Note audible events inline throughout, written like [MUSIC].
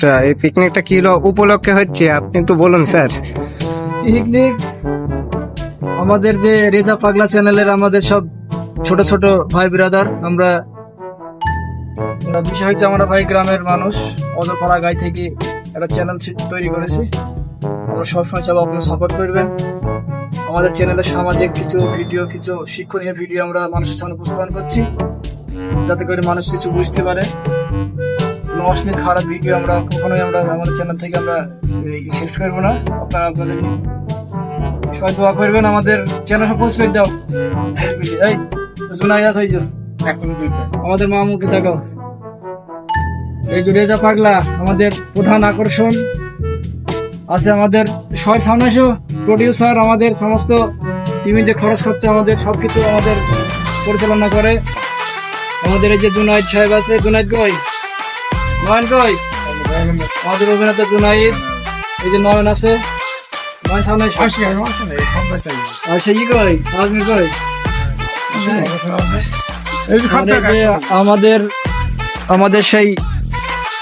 আচ্ছা এই পিকনিকটা কি উপলক্ষে হচ্ছে? আপনি একটু বলুন, স্যার। পিকনিক আমাদের যে রেজা পাগলা চ্যানেলের আমাদের সব ছোট ছোট ভাই ব্রাদার আমরা, বিষয় হচ্ছে আমরা ভাই গ্রামের মানুষ। অজপাড়া গাই থেকে একটা চ্যানেল তৈরি করেছি। আমরা সবসময় চাবো আপনারা সাপোর্ট করবেন। আমাদের চ্যানেলে সামাজিক কিছু ভিডিও কিছু শিক্ষণীয় ভিডিও আমরা মানুষের সামনে উপস্থাপন করছি। যাতে করে মানুষ কিছু বুঝতে পারে। অশ্লীল খারাপ ভিডিও আমরা কখনোই আমরা আমাদের চ্যানেল থেকে আমরা শেষ করব না। আপনারা আপনাদের সবাই দোয়া করবেন আমাদের চ্যানেল পৌঁছে দাও। এই জুনাই আছে, এই যে। আমাদের মামুকে দেখো এই যে রেজা পাগলা, আমাদের প্রধান আকর্ষণ। আছে আমাদের, সবাই সামনে প্রডিউসার আমাদের সমস্ত টিমে যে খরচ খরচা আমাদের সব কিছু আমাদের পরিচালনা করে। আমাদের এই যে জুনাইদ সাহেব আছে, জুনাইদ কই নয়ন কই? আমাদের অভিনেতা জুনাইদ এই যে নয়ন আছে নয়ন সামনে ই কই আমাদের আমাদের আমাদের সেই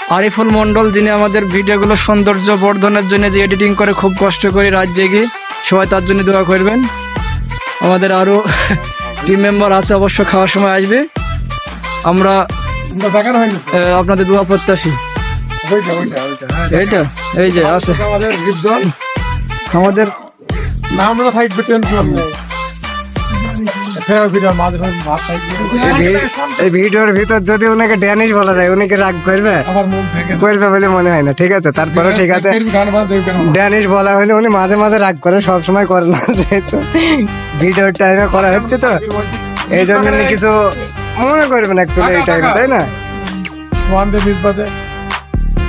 আরিফুল মন্ডল যিনি আমাদের ভিডিওগুলো সৌন্দর্য বর্ধনের জন্য যে এডিটিং করে খুব কষ্ট করে রাত জেগে সবাই তার জন্য দোয়া করবেন। আমাদের আরও [LAUGHS] টিম মেম্বার আছে অবশ্য খাওয়ার সময় আসবে। আমরা আপনাদের দোয়া প্রত্যাশী। এইটা? এই যে আছে। আমাদের বিদ্যন আমাদের আমরা থাকবে টেনশন নেই এই ভিডিওর ভিতর যদি ওনাকে ড্যানিশ বলা যায় উনি কি রাগ করবে? করবে বলে মনে হয় না ঠিক আছে? তারপরে ঠিক আছে ড্যানিশ বলা হলে উনি মাঝে মাঝে রাগ করে সব সময় করে না যেহেতু ভিডিওর টাইমে করা হচ্ছে তো। এই জন্য কিছু মনে করবেন অ্যাকচুয়ালি এই টাইমে তাই না দে বিশ বাদে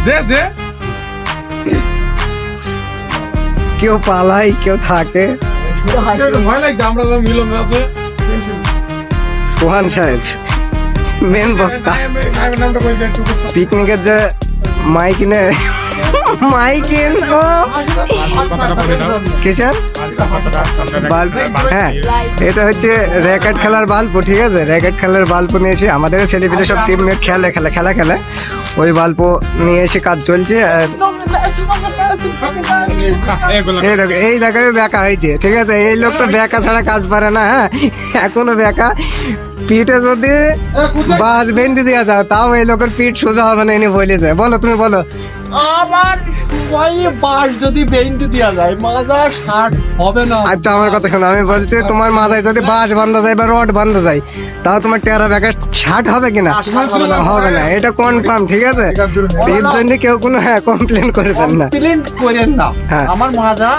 দে দে কেউ পালাই কেউ থাকে ভয় লাগছে আমরা তো মিলন আছে সোহান সাহেব মেন বক্তা পিকনিকের যে মাইক মাইকিনে মাইকিন ও। কিসের বাল্ব হ্যাঁ। এটা হচ্ছে র্যাকেট খেলার বাল্ব, ঠিক আছে? র্যাকেট খেলার বাল্ব নিয়ে এসে আমাদের ছেলেপিলে সব টিমমেট খেলে খেলে, খেলা, খেলে। ওই বাল্ব নিয়ে এসে কাজ চলছে, আর এই দেখো এই বেকা হয়েছে ঠিক আছে? এই লোকটা বেকা ছাড়া কাজ পারে না হ্যাঁ? এখনও বেকা। পিঠে যদি বাস বেঁধে দেওয়া যায় তাও এই লোকের পিঠ সোজা হবে না এনে বলেছে। বলো তুমি বলো। আবার বাস যদি বেইনতে দেওয়া যায় মাজা ষাট হবে না। আচ্ছা আমার কথা শোনো আমি বলছি তোমার মাথায় যদি বাঁশ বান্ধা যায় বা রড বান্ধা যায় তাও তোমার টেরা ব্যাগের ষাট হবে কিনা? হবে না। এটা কনফার্ম ঠিক আছে? এর জন্য কেউ কোনো হ্যাঁ কমপ্লেন করবেন না। প্লেন করেন না। হ্যাঁ। আমার মাজা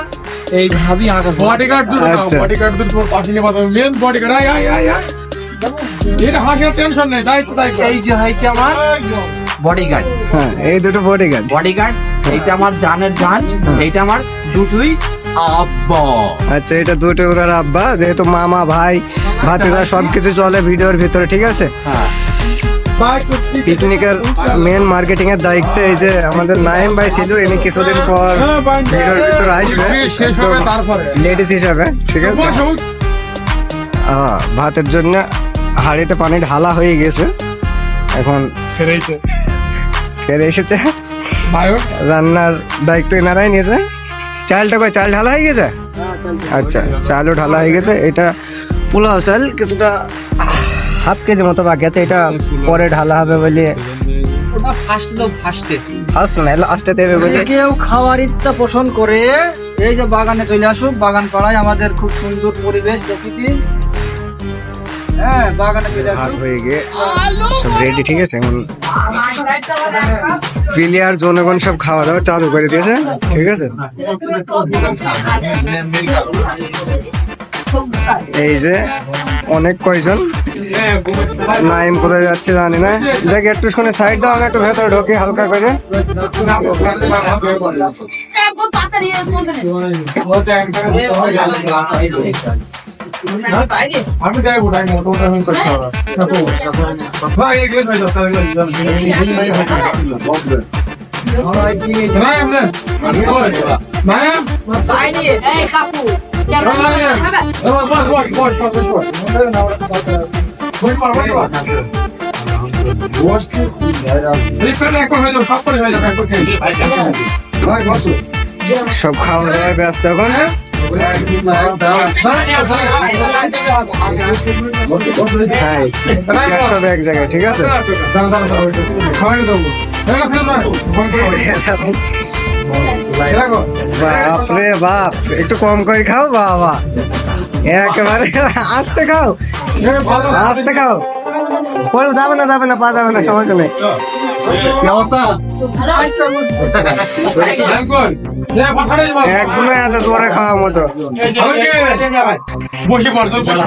এইভাবেই আগে বডিগার্ড দুটো আচ্ছা। বডিগার্ড দুটো পাশে নিয়ে মেন বডিগার্ড আয় আয় আয় আয়। এটা হাসির টেনশন নেই দায়িত্ব এই যে হয়েছে আমার বডিগার্ড হ্যাঁ এই দুটো বডিগার্ড বডিগার্ড এইটা আমার জানের জান এইটা আমার দুটোই আব্বা। আচ্ছা এটা দুটো ওনার আব্বা যেহেতু মামা ভাই ভাতিজা সবকিছু চলে ভিডিওর ভিতরে ঠিক আছে? হ্যাঁ। পিকনিকের মেন মার্কেটিং এর দায়িত্বে এই যে আমাদের নাইম ভাই ছিল ইনি কিছুদিন পর ভিডিওর ভিতরে আসবে। লেডিস হিসাবে ঠিক আছে? হ্যাঁ, ভাতের জন্য হাঁড়িতে পানি ঢালা হয়ে গেছে। এখন ফেরে এসেছে। রান্নার দায়িত্ব এনারাই নিয়েছে। চালটা কই চাল ঢালা হয়ে গেছে? আচ্ছা চালও ঢালা হয়ে গেছে। এটা পোলাও চাল কিছুটা হাফ কেজি মতো বাকি আছে এটা পরে ঢালা হবে বলে। ওটা ফার্স্ট দাও ফার্স্টে ফার্স্ট না লাস্টে দেবে বলে। কেউ খাওয়ার ইচ্ছা পোষণ করে এই যে বাগানে চলে আসুক বাগান পাড়ায় আমাদের খুব সুন্দর পরিবেশ প্রকৃতি হ্যাঁ বাগানে চলে আসুক। হয়ে গিয়ে সব রেডি ঠিক আছে? এখন প্লেয়ার জনগণ সব খাওয়া দাওয়া চালু করে দিয়েছে ঠিক আছে? এই যে অনেক কয়জন? নাইম কোথায় যাচ্ছে জানি না। দেখ, একটু শুনে সাইড দাও, আমি একটু ভেতরে ঢোকি হালকা করে। আমি যাই ওটাই মোটো ওটা আমি করতে হবে ভাই এগুলো ভাই দরকার নাম না নাম এই কাকু সব খাওয়া দাওয়া ব্যস্ত এখন। হ্যাঁ, সব এক জায়গায় ঠিক আছে? বাপ রে বাপ একটু কম করে খাও বাবা। একেবারে আস্তে খাও। আস্তে খাও। পরে যাবে না যাবে না পা যাবে না সমস্যা নেই। কি অবস্থা? ধ্যান কর। যে একদমই আছে জোরে খাওয়ার মতো। বসে পড়, তোর বসে